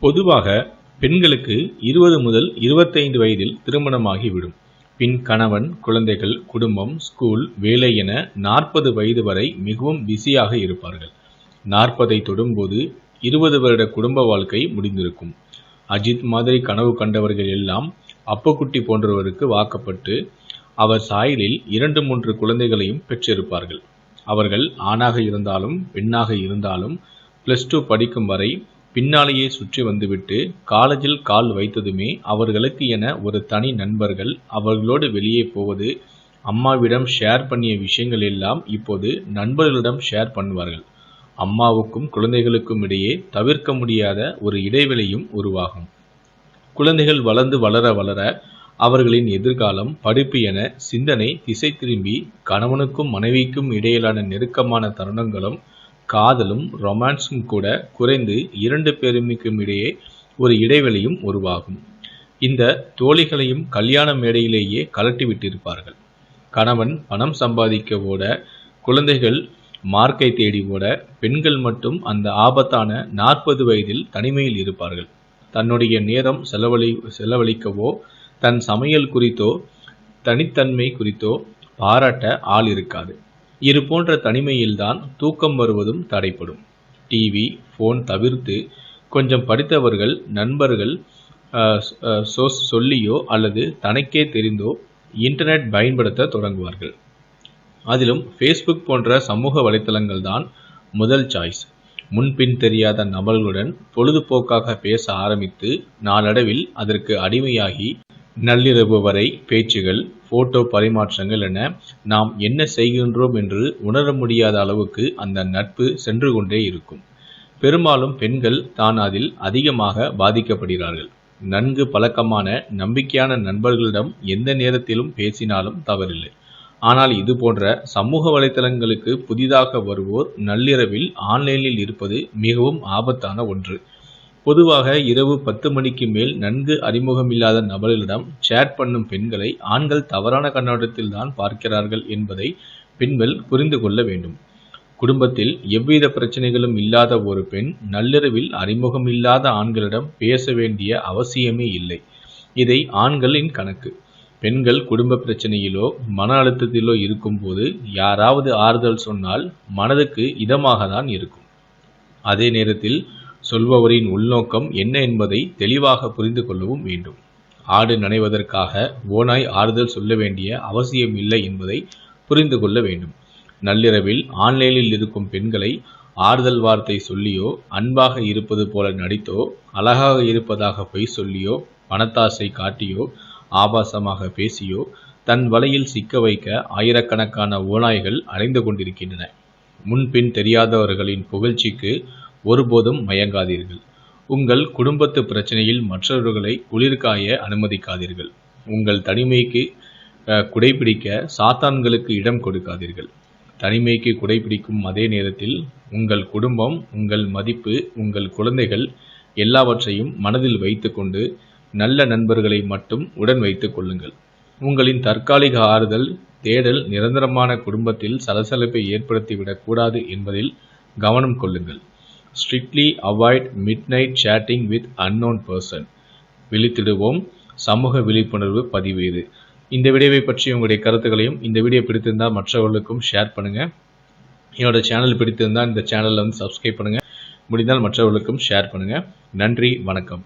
பொதுவாக பெண்களுக்கு இருபது முதல் இருபத்தைந்து வயதில் திருமணமாகிவிடும். பின் கணவன் குழந்தைகள் குடும்பம் ஸ்கூல் வேலை என நாற்பது வயது வரை மிகவும் பிஸியாக இருப்பார்கள். நாற்பதை தொடும்போது இருபது வருட குடும்ப வாழ்க்கை முடிந்திருக்கும். அஜித் மாதிரி கனவு கண்டவர்கள் எல்லாம் அப்பக்குட்டி போன்றவருக்கு வாக்கப்பட்டு அவர் சாயலில் இரண்டு மூன்று குழந்தைகளையும் பெற்றிருப்பார்கள். அவர்கள் ஆணாக இருந்தாலும் பெண்ணாக இருந்தாலும் ப்ளஸ் டூ படிக்கும் வரை பின்னாலேயே சுற்றி வந்துவிட்டு காலேஜில் கால் வைத்ததுமே அவர்களுக்கு என ஒரு தனி நண்பர்கள் அவர்களோடு வெளியே போவது அம்மாவிடம் ஷேர் பண்ணிய விஷயங்கள் எல்லாம் இப்போது நண்பர்களிடம் ஷேர் பண்ணுவார்கள். அம்மாவுக்கும் குழந்தைகளுக்கும் இடையே தவிர்க்க முடியாத ஒரு இடைவெளியும் உருவாகும். குழந்தைகள் வளர்ந்து வளர வளர அவர்களின் எதிர்காலம் படிப்பு என சிந்தனை திசை திரும்பி கணவனுக்கும் மனைவிக்கும் இடையிலான நெருக்கமான தருணங்களும் காதலும் ரொமான்ஸும் கூட குறைந்து இரண்டு பேருமிக்கும் இடையே ஒரு இடைவெளியும் உருவாகும். இந்த தோழிகளையும் கல்யாண மேடையிலேயே கலட்டி விட்டிருப்பார்கள் கணவன் பணம் சம்பாதிக்க ஓட குழந்தைகள் மார்க்கை தேடி ஓட பெண்கள் மட்டும் அந்த ஆபத்தான நாற்பது வயதில் தனிமையில் இருப்பார்கள். தன்னுடைய நேரம் செலவழி செலவழிக்கவோ தன் சமையல் குறித்தோ தனித்தன்மை குறித்தோ பாராட்ட ஆள் இருக்காது. இது போன்ற தனிமையில்தான் தூக்கம் வருவதும் தடைப்படும் டிவி ஃபோன் தவிர்த்து கொஞ்சம் படித்தவர்கள் நண்பர்கள் சொல்லியோ அல்லது தனக்கே தெரிந்தோ இன்டர்நெட் பயன்படுத்த தொடங்குவார்கள். அதிலும் ஃபேஸ்புக் போன்ற சமூக வலைத்தளங்கள் தான் முதல் சாய்ஸ் முன்பின் தெரியாத நபர்களுடன் பொழுதுபோக்காக பேச ஆரம்பித்து நாளடைவில் அதற்கு அடிமையாகி நள்ளிரவு வரை பேச்சுகள் போட்டோ பரிமாற்றங்கள் என நாம் என்ன செய்கின்றோம் என்று உணர முடியாத அளவுக்கு அந்த நட்பு சென்று கொண்டே இருக்கும். பெரும்பாலும் பெண்கள் தான் அதில் அதிகமாக பாதிக்கப்படுகிறார்கள். நன்கு பழக்கமான நம்பிக்கையான நண்பர்களிடம் எந்த நேரத்திலும் பேசினாலும் தவறில்லை. ஆனால் இது போன்ற சமூக வலைத்தளங்களுக்கு புதிதாக வருவோர் நள்ளிரவில் ஆன்லைனில் இருப்பது மிகவும் ஆபத்தான ஒன்று. பொதுவாக இரவு பத்து மணிக்கு மேல் நன்கு அறிமுகமில்லாத நபர்களிடம் சேட் பண்ணும் பெண்களை ஆண்கள் தவறான கண்ணோட்டத்தில் தான் பார்க்கிறார்கள் என்பதை பெண்கள் புரிந்து கொள்ள வேண்டும். குடும்பத்தில் எவ்வித பிரச்சனைகளும் இல்லாத ஒரு பெண் நள்ளிரவில் அறிமுகமில்லாத ஆண்களிடம் பேச வேண்டிய அவசியமே இல்லை. இதை ஆண்களின் கணக்கு. பெண்கள் குடும்ப பிரச்சனையிலோ மன அழுத்தத்திலோ இருக்கும்போது யாராவது ஆறுதல் சொன்னால் மனதுக்கு இதமாக தான் இருக்கும். அதே நேரத்தில் சொல்பவரின் உள்நோக்கம் என்ன என்பதை தெளிவாக புரிந்து கொள்ளவும் வேண்டும். ஆடு நனைவதற்காக ஓனாய் ஆறுதல் சொல்ல வேண்டிய அவசியம் இல்லை என்பதை புரிந்து கொள்ள வேண்டும். நள்ளிரவில் ஆன்லைனில் இருக்கும் பெண்களை ஆறுதல் வார்த்தை சொல்லியோ அன்பாக இருப்பது போல நடித்தோ அழகாக இருப்பதாக பொய் சொல்லியோ பணத்தாசை காட்டியோ ஆபாசமாக பேசியோ தன் வலையில் சிக்க வைக்க ஆயிரக்கணக்கான ஓநாய்கள் அலைந்து கொண்டிருக்கின்றன. முன்பின் தெரியாதவர்களின் புகழ்ச்சிக்கு ஒருபோதும் மயங்காதீர்கள். உங்கள் குடும்பத்து பிரச்சனையில் மற்றவர்களை குளிர்காய அனுமதிக்காதீர்கள். உங்கள் தனிமைக்கு குடைபிடிக்க சாத்தான்களுக்கு இடம் கொடுக்காதீர்கள். தனிமைக்கு குடைபிடிக்கும் அதே நேரத்தில் உங்கள் குடும்பம் உங்கள் மதிப்பு உங்கள் குழந்தைகள் எல்லாவற்றையும் மனதில் வைத்துக்கொண்டு நல்ல நண்பர்களை மட்டும் உடன் வைத்துக் கொள்ளுங்கள். உங்களின் தற்காலிக ஆறுதல் தேடல் நிரந்தரமான குடும்பத்தில் சலசலப்பை ஏற்படுத்திவிடக் கூடாது என்பதில் கவனம் கொள்ளுங்கள். Strictly avoid midnight chatting with unknown person விழித்திடுவோம். சமூக விழிப்புணர்வு பதிவு இது. இந்த வீடியோவை பற்றி உங்களுடைய கருத்துக்களையும் இந்த வீடியோ பிடித்திருந்தால் மற்றவர்களுக்கும் ஷேர் பண்ணுங்கள் என்னோட சேனல் பிடித்திருந்தால் இந்த சேனலில் வந்து சப்ஸ்கிரைப் பண்ணுங்கள் முடிந்தால் மற்றவர்களுக்கும் ஷேர் பண்ணுங்கள் நன்றி வணக்கம்.